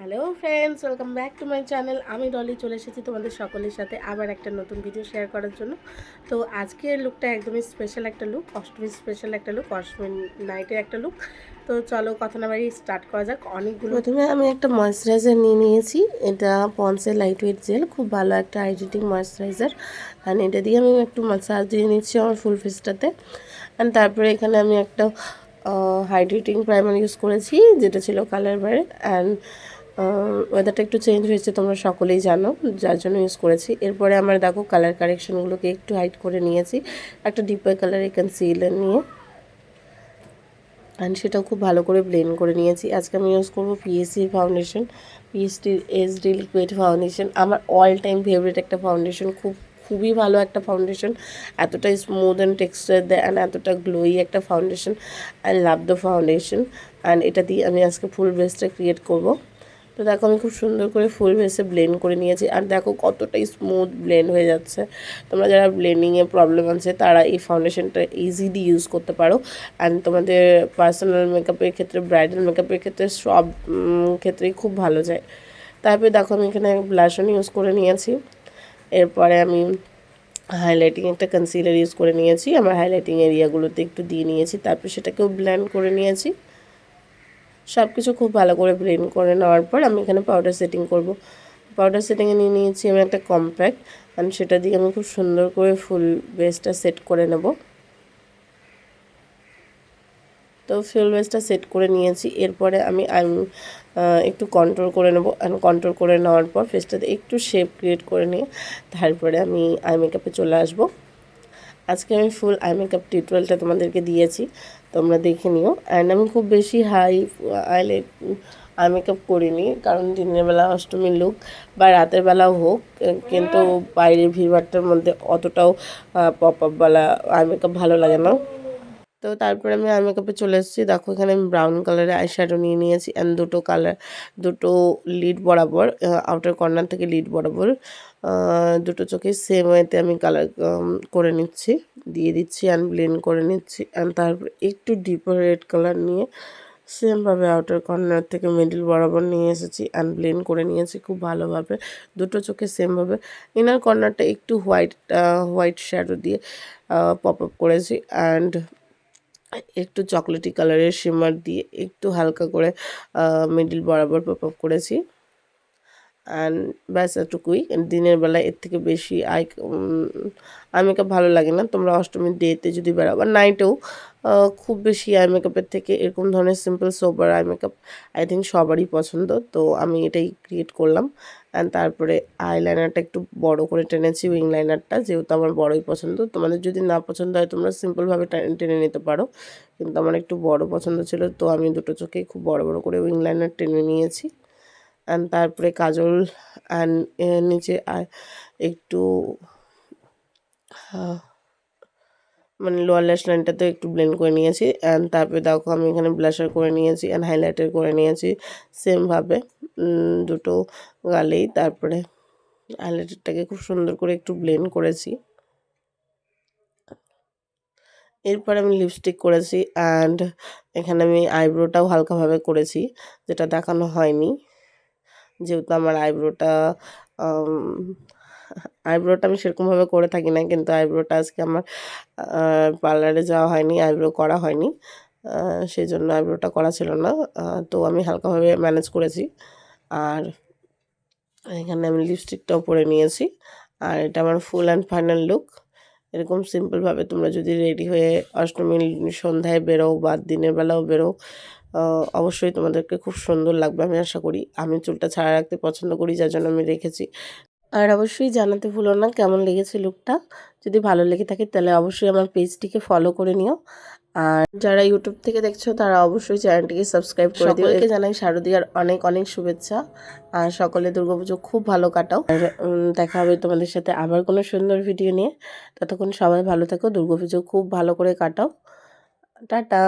Hello friends welcome back to my channel আমি ডলি চলে এসেছি তোমাদের সকলের সাথে আবার একটা নতুন ভিডিও শেয়ার করার জন্য। তো আজকের লুকটা একদমই স্পেশাল একটা লুক অষ্টমী স্পেশাল একটা লুক অষ্টমী নাইটের একটা লুক তো চলো কথা না বাড়ি স্টার্ট করা যাক। অনেকগুলো প্রথমে আমি একটা ময়শ্চারাইজার নিয়ে নিয়েছি। এটা পন্সের লাইট ওয়েট জেল খুব ভালো একটা হাইড্রেটিং ময়শ্চারাইজার অ্যান্ড এটা দিয়ে আমি একটু মাসাজ দিয়ে নিচ্ছি আমার ফুল ফেসটাতে অ্যান্ড তারপরে এখানে আমি একটা হাইড্রেটিং প্রাইমার ইউজ করেছি, যেটা ছিল কালার বারে অ্যান্ড ওয়েদারটা একটু চেঞ্জ হয়েছে, তোমরা সকলেই জানো, যার জন্য ইউজ করেছি। এরপরে আমার দেখো কালার কারেকশনগুলোকে একটু হাইট করে নিয়েছি। একটা ডিপার কালারের কনসিলার নিয়ে। অ্যান্ড সেটাও খুব ভালো করে ব্লেন্ড করে নিয়েছি। আজকে আমি ইউজ করব PSC foundation PST SD liquid foundation আমার অল টাইম ফেভারিট একটা ফাউন্ডেশন খুব, খুবই ভালো একটা ফাউন্ডেশন এতটা স্মুথ অ্যান্ড টেক্সচার দেয় অ্যান্ড এতটা গ্লোই একটা foundation I love the foundation and এটা দিয়ে আমি আজকে ফুল বেসটা ক্রিয়েট করব। তো দেখো আমি খুব সুন্দর করে ফুল ভেসে ব্লেন্ড করে নিয়েছি। আর দেখো কতটাই স্মুথ ব্লেন্ড হয়ে যাচ্ছে। তোমরা যারা ব্লেন্ডিংয়ে প্রবলেম আছে, তারা এই ফাউন্ডেশনটা ইজিলি ইউজ করতে পারো। অ্যান্ড তোমাদের পার্সোনাল মেকআপের ক্ষেত্রে ব্রাইডাল মেকআপের ক্ষেত্রে সব ক্ষেত্রেই খুব ভালো যায়। তারপরে দেখো আমি এখানে ব্লাশন ইউজ করে নিয়েছি। এরপরে আমি হাইলাইটিং একটা কনসিলার ইউজ করে নিয়েছি। আমার হাইলাইটিং এরিয়াগুলোতে একটু দিয়ে নিয়েছি। তারপর সেটাকেও ব্ল্যান্ড করে নিয়েছি। সব কিছু খুব ভালো করে ব্লেন্ড করে নেওয়ার পর আমি এখানে পাউডার সেটিং করব। পাউডার সেটিংয়ে নিয়ে নিয়েছি আমি একটা কম্প্যাক্ট অ্যান্ড সেটা দিয়ে আমি খুব সুন্দর করে ফুল বেসটা সেট করে নেব। তো ফুল বেসটা সেট করে নিয়েছি, এরপরে আমি একটু কন্ট্রোল করে নেব কন্ট্রোল করে নেওয়ার পর ফেসটাতে একটু শেপ ক্রিয়েট করে নিয়ে তারপরে আমি আই মেকআপে চলে আসব। আজকে আমি ফুল আই মেকআপ টিউটোরিয়ালটা তোমাদেরকে দিয়েছি, তোমরা দেখে নিও। অ্যান্ড আমি খুব বেশি হাই আইলে আই মেকআপ করিনি, কারণ দিনের বেলা অষ্টমীর লুক বা রাতের বেলাও হোক, কিন্তু বাইরের ভিড়ভাড়টার মধ্যে অতটাও পপ আপ আপওয়ালা আই মেকআপ ভালো লাগে না। তো তারপরে আমি আই মেকআপে চলে এসেছি। দেখো, এখানে আমি ব্রাউন কালারের আই শ্যাডো নিয়ে নিয়েছি অ্যান্ড দুটো কালার দুটো লিড বরাবর আউটার কর্নার থেকে লিড বরাবর দুটো চোখে সেম ওয়েতে আমি কালার করে নিচ্ছি, দিয়ে দিচ্ছি অ্যান্ড ব্লেন্ড করে নিচ্ছি অ্যান্ড তারপর একটু ডিপার রেড কালার নিয়ে সেমভাবে আউটার কর্নার থেকে মিডিল বরাবর নিয়ে এসেছি অ্যান্ড ব্লেন্ড করে নিয়েছি খুব ভালোভাবে। দুটো চোখে সেমভাবে ইনার কর্নারটা একটু হোয়াইট হোয়াইট শ্যাডো দিয়ে পপ আপ করেছি অ্যান্ড একটু চকলেটি কালারের শিমার দিয়ে একটু হালকা করে মিডিল বরাবর পপ করেছি। ব্যাস এটুকুই দিনের বেলা এর থেকে বেশি আই আই মেকআপ ভালো লাগে না। তোমরা অষ্টমীর ডেতে যদি বেরো বা নাইটেও খুব বেশি আই মেকআপের থেকে এরকম ধরনের simple sober eye makeup I think সবারই পছন্দ। তো আমি এটাই ক্রিয়েট করলাম। অ্যান্ড তারপরে আইলাইনারটা একটু বড় করে টেনেছি উইং লাইনারটা যেহেতু আমার বড়ই পছন্দ। তোমাদের যদি না পছন্দ হয়, তোমরা সিম্পলভাবে টেনে নিতে পারো। কিন্তু আমার একটু বড় পছন্দ ছিল, তো আমি দুটো চোখে খুব বড় বড় করে উইং লাইনার টেনে নিয়েছি। অ্যান্ড তারপরে কাজল অ্যান্ড নিচে আর একটু মানে লোয়ার ল্যাশ লাইনটাতে একটু ব্লেন্ড করে নিয়েছি অ্যান্ড তারপরে দেখো আমি এখানে ব্লাশার করে নিয়েছি অ্যান্ড হাইলাইটার করে নিয়েছি সেমভাবে দুটো গালেই। তারপরে হাইলাইটারটাকে খুব সুন্দর করে একটু ব্লেন্ড করেছি। এরপর আমি লিপস্টিক করেছি অ্যান্ড এখানে আমি আইব্রোটাও হালকাভাবে করেছি, যেটা দেখানো হয়নি। যেহেতু আমার আইব্রোটা আইব্রোটা আমি সেরকমভাবে করে থাকি না কিন্তু আইব্রোটা আজকে আমার পার্লারে যাওয়া হয়নি, আইব্রো করা হয়নি সেই জন্য আইব্রোটা করা ছিল না তো আমি হালকাভাবে ম্যানেজ করেছি, আর এখানে আমি লিপস্টিকটাও পরে নিয়েছি, আর এটা আমার ফুল অ্যান্ড ফাইনাল লুক, এরকম সিম্পলভাবে তোমরা যদি রেডি হয়ে অষ্টমীর সন্ধ্যায় বেরো বা দিনের বেলাও বেরো অবশ্যই তোমাদেরকে খুব সুন্দর লাগবে আমি আশা করি। আমি চুলটা ছাড়া রাখতে পছন্দ করি যার জন্য আমি রেখেছি। আর অবশ্যই জানাতে ভুলো না কেমন লেগেছে লুকটা। যদি ভালো লেগে থাকে তাহলে অবশ্যই আমার পেজটিকে ফলো করে নিও। আর যারা ইউটিউব থেকে দেখছ তারা অবশ্যই চ্যানেলটিকে সাবস্ক্রাইব করে দিও। একে জানাই শারদীয়ার অনেক অনেক শুভেচ্ছা। আর সকলে দুর্গাপুজো খুব ভালো কাটাও। আর দেখা হবে তোমাদের সাথে আবার কোনো সুন্দর ভিডিও নিয়ে। ততক্ষণ সবাই ভালো থাকো দুর্গাপুজো খুব ভালো করে কাটাও। টাটা।